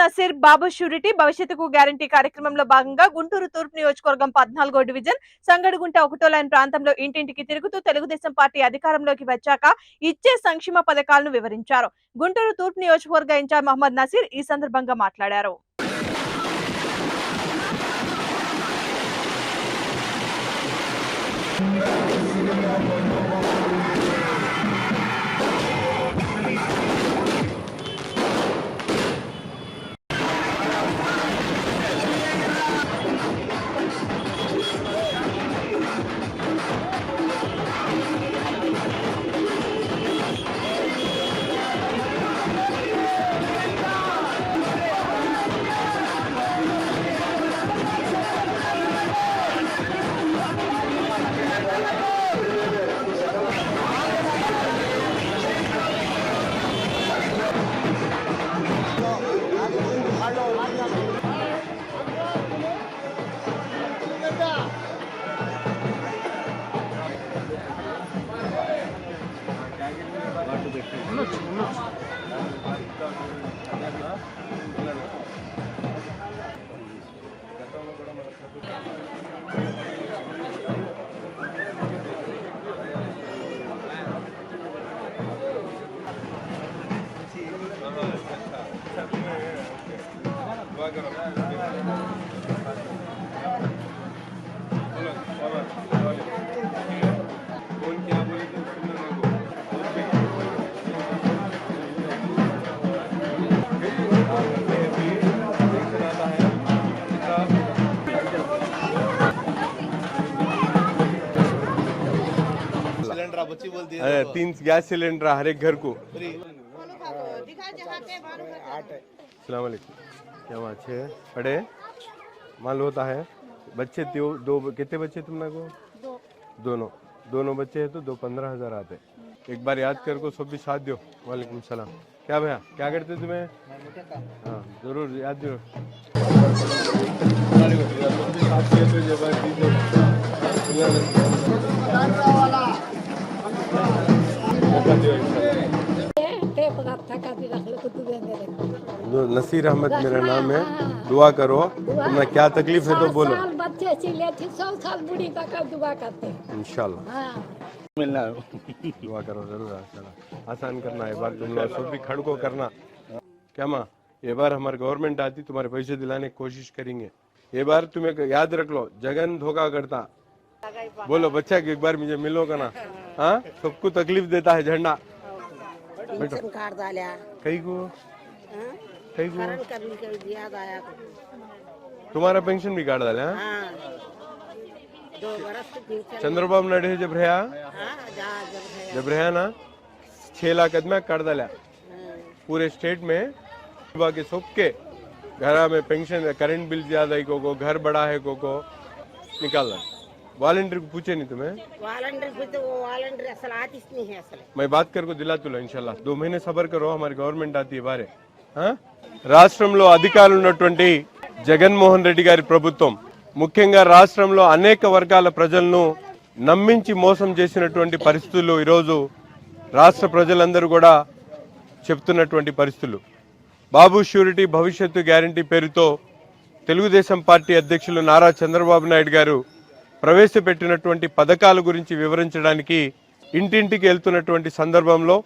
Naseer Babu surety భవిష్యత్తుకు guarantee కార్యక్రమంలో భాగంగా గుంటూరు తూర్పు నియోజకవర్గం పద్నాలుగో డివిజన్ సంగడిగుంట ఒకటో లైన్ ప్రాంతంలో ఇంటింటికి తిరుగుతూ తెలుగుదేశం పార్టీ అధికారంలోకి వచ్చాక ఇచ్చే సంక్షేమ పథకాలను వివరించారు. గుంటూరు తూర్పు నియోజకవర్గ ఇన్ఛార్జ్ మహమ్మద్ నసీర్ ఈ సందర్భంగా మాట్లాడారు. ಬಂದಿದ್ದಾರೆ सिलेंडर आप बच्ची बोलती अरे, तीन गैस सिलेंडर हर एक घर को। सलाम क्या वहाँ छः पढ़े मालूम होता है बच्चे दो दो कितने बच्चे तुम को? दोनों। दोनों बच्चे हैं तो दो पंद्रह हज़ार आते एक बार याद कर को सब भी साथ दो वालेकुम सलाम। क्या भैया क्या करते तुम्हें? हाँ ज़रूर याद ज़रूर जो नसीर अहमद मेरा नाम है। दुआ करो। तुम्हें क्या तकलीफ़ है तो बोलो। साल बच्चे सौ साल बूढ़ी तक दुआ करते। हैं इंशाल्लाह। हाँ। मिलना। दुआ करो ज़रूर आसान करना है बार तुम लोग सब भी खड़ को करना। क्या माँ ये बार हमारे गवर्नमेंट आती तुम्हारे पैसे दिलाने की कोशिश करेंगे। ये बार तुम्हें याद रख लो जगन धोखा करता। बोलो बच्चा एक बार मुझे मिलोगा ना हाँ? सबको तकलीफ़ देता है झंडा। कई को? हं? कई को कारण कमी कमी याद आया तुम्हारा पेंशन भी काट डाले हाँ? हाँ। दो बरस के पेंशन चंद्रबाबू नायडू जब रहा हाँ? जा जब है जब रहा ना छह लाख आदमी काट डाला। हं. पूरे स्टेट में सुबह के सबके घरा में पेंशन करंट बिल ज़्यादा है को को घर बड़ा है को को निकाल वॉलेंटियर को पूछे नहीं तुम्हें? वालंडर भी तो वो वालंडर असल आतीच नहीं है असल। मैं बात कर को दिला तुला इंशाल्लाह। दो महीने सबर करो हमारी गवर्नमेंट आती है बारे। हाँ? రాష్ట్రంలో అధికారులు ఉన్నటువంటి జగన్మోహన్ రెడ్డి గారి ప్రభుత్వం ముఖ్యంగా రాష్ట్రంలో అనేక వర్గాల ప్రజలను నమ్మించి మోసం చేసినటువంటి పరిస్థితులు ఈరోజు రాష్ట్ర ప్రజలందరూ కూడా చెప్తున్నటువంటి పరిస్థితులు. బాబు షూరిటీ భవిష్యత్తు గ్యారంటీ పేరుతో తెలుగుదేశం పార్టీ అధ్యక్షులు నారా చంద్రబాబు నాయుడు గారు ప్రవేశపెట్టినటువంటి పథకాల గురించి వివరించడానికి ఇంటింటికి వెళ్తున్నటువంటి సందర్భంలో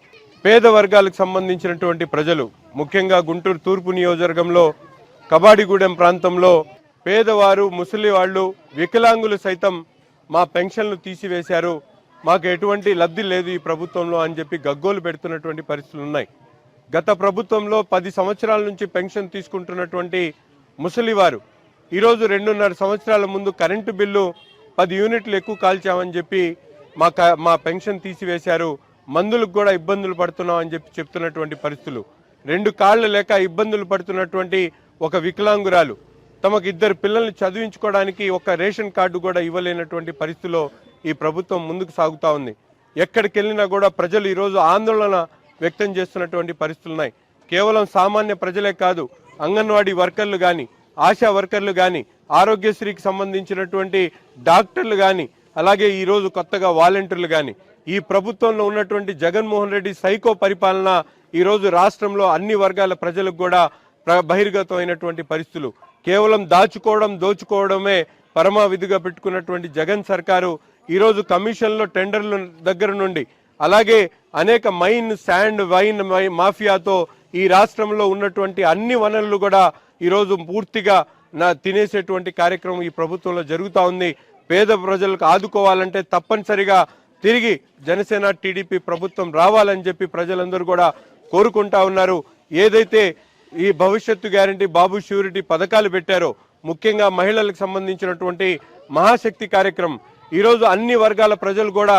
పేద వర్గాలకు సంబంధించినటువంటి ప్రజలు ముఖ్యంగా గుంటూరు తూర్పు నియోజకవర్గంలో కబాడిగూడెం ప్రాంతంలో పేదవారు ముసలి వాళ్ళు వికలాంగులు సైతం మా పెన్షన్లు తీసివేశారు. మాకు ఎటువంటి లబ్ధి లేదు ఈ ప్రభుత్వంలో అని చెప్పి గగ్గోలు పెడుతున్నటువంటి పరిస్థితులు ఉన్నాయి. గత ప్రభుత్వంలో పది సంవత్సరాల నుంచి పెన్షన్ తీసుకుంటున్నటువంటి ముసలివారు ఈరోజు రెండున్నర సంవత్సరాల ముందు కరెంటు బిల్లు పది యూనిట్లు ఎక్కువ కాల్చామని చెప్పి మా క- మా పెన్షన్ తీసివేశారు. మందులకు కూడా ఇబ్బందులు పడుతున్నాం అని చెప్పి చెప్తున్నటువంటి పరిస్థితులు. రెండు కాళ్ళు లేక ఇబ్బందులు పడుతున్నటువంటి ఒక వికలాంగురాలు తమకు ఇద్దరు పిల్లల్ని చదివించుకోవడానికి ఒక రేషన్ కార్డు కూడా ఇవ్వలేనటువంటి పరిస్థితిలో ఈ ప్రభుత్వం ముందుకు సాగుతూ ఉంది. ఎక్కడికి వెళ్ళినా కూడా ప్రజలు ఈరోజు ఆందోళన వ్యక్తం చేస్తున్నటువంటి పరిస్థితులు ఉన్నాయి. కేవలం సామాన్య ప్రజలే కాదు అంగన్వాడీ వర్కర్లు కానీ ఆశా వర్కర్లు కానీ ఆరోగ్యశ్రీకి సంబంధించినటువంటి డాక్టర్లు కానీ అలాగే ఈరోజు కొత్తగా వాలంటీర్లు కానీ ఈ ప్రభుత్వంలో ఉన్నటువంటి జగన్మోహన్ రెడ్డి సైకో పరిపాలన ఈరోజు రాష్ట్రంలో అన్ని వర్గాల ప్రజలకు కూడా బహిర్గతమైనటువంటి పరిస్థితులు. కేవలం దాచుకోవడం దోచుకోవడమే పరమావిధిగా పెట్టుకున్నటువంటి జగన్ సర్కారు ఈరోజు కమిషన్లో టెండర్ల దగ్గర నుండి అలాగే అనేక మైన్ శాండ్ వైన్ మై- మాఫియాతో ఈ రాష్ట్రంలో ఉన్నటువంటి అన్ని వనరులు కూడా ఈరోజు పూర్తిగా నా తినేసేటువంటి కార్యక్రమం ఈ ప్రభుత్వంలో జరుగుతూ ఉంది. పేద ప్రజలకు ఆదుకోవాలంటే తప్పనిసరిగా తిరిగి జనసేన టీడీపీ ప్రభుత్వం రావాలని చెప్పి ప్రజలందరూ కూడా కోరుకుంటా ఉన్నారు. ఏదైతే ఈ భవిష్యత్తు గ్యారంటీ బాబు ష్యూరిటీ పథకాలు పెట్టారో ముఖ్యంగా మహిళలకు సంబంధించినటువంటి మహాశక్తి కార్యక్రమం ఈరోజు అన్ని వర్గాల ప్రజలు కూడా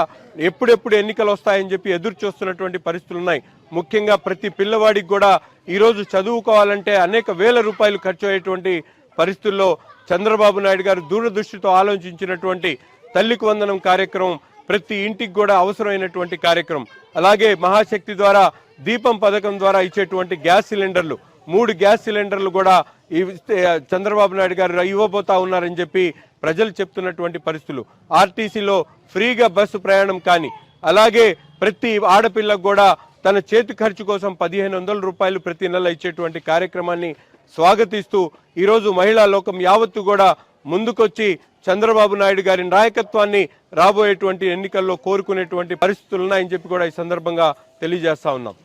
ఎప్పుడెప్పుడు ఎన్నికలు వస్తాయని చెప్పి ఎదురు చూస్తున్నటువంటి పరిస్థితులు ఉన్నాయి. ముఖ్యంగా ప్రతి పిల్లవాడికి కూడా ఈరోజు చదువుకోవాలంటే అనేక వేల రూపాయలు ఖర్చు అయ్యేటువంటి పరిస్థితుల్లో చంద్రబాబు నాయుడు గారు దూరదృష్టితో ఆలోచించినటువంటి తల్లికి వందనం కార్యక్రమం ప్రతి ఇంటికి కూడా అవసరమైనటువంటి కార్యక్రమం. అలాగే మహాశక్తి ద్వారా దీపం పథకం ద్వారా ఇచ్చేటువంటి గ్యాస్ సిలిండర్లు. మూడు గ్యాస్ సిలిండర్లు కూడా చంద్రబాబు నాయుడు గారు ఇవ్వబోతా ఉన్నారని చెప్పి ప్రజలు చెప్తున్నటువంటి పరిస్థితులు. ఆర్టీసీలో ఫ్రీగా బస్సు ప్రయాణం కానీ అలాగే ప్రతి ఆడపిల్లకు కూడా తన చేతి ఖర్చు కోసం పదిహేను వందల రూపాయలు ప్రతి నెల ఇచ్చేటువంటి కార్యక్రమాన్ని స్వాగతిస్తూ ఈరోజు మహిళా లోకం యావత్తు కూడా ముందుకొచ్చి చంద్రబాబు నాయుడు గారి నాయకత్వాన్ని రాబోయేటువంటి ఎన్నికల్లో కోరుకునేటువంటి పరిస్థితులు ఉన్నాయని చెప్పి కూడా ఈ సందర్భంగా తెలియజేస్తా ఉన్నాం.